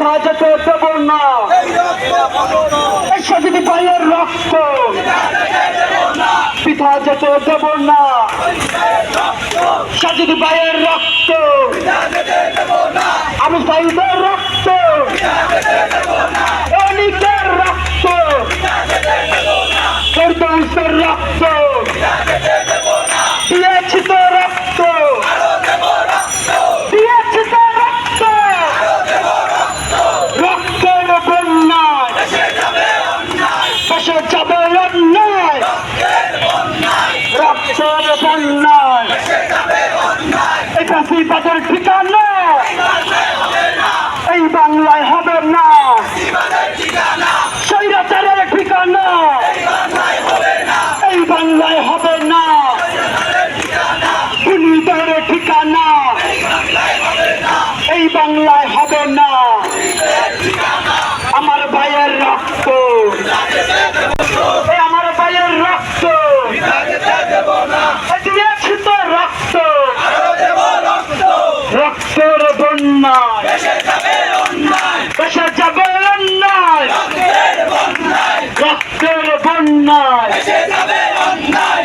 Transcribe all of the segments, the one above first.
সাহায্য করতে না শহীদ ভাইয়ের রক্ত? পিঠা যেতে দেব না সাজিদ ভাইয়ের রক্ত? আমি সাইদের রক্ত। অনিকের রক্ত। রক্ত। শ্রীপাদের ঠিকানা এই বাংলায় হবে না। স্বৈরাচারের ঠিকানা এই বাংলায় হবে না খুনিদের ঠিকানা এই বাংলায় হবে না আমার ভাইয়ের রক্ত এই আমার ভাইয়ের রক্ত এই দিয়েছি তো রক্ত রক্তের বন্যায়। দেশে যাবে অন্যায় রক্তের বন্যায়। দেশে যাবে অন্যায়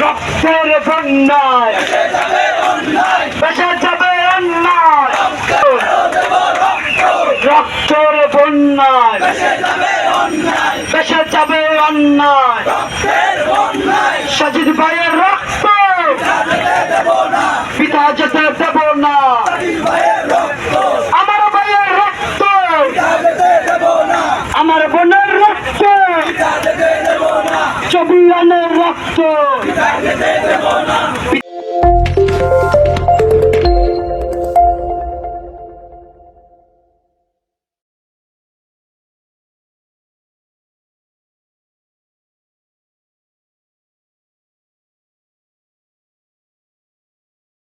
রক্তের বন্যায়। দেশে যাবে অন্যায় রক্তের বন্যায়। দেশে যাবে অন্যায় সাজিদ ভাইয়ের রক্ত পিতা যেতে দেব না। আমার ভাইয়ের রক্ত। আমার বোনের রক্ত। চবিয়ানের রক্ত।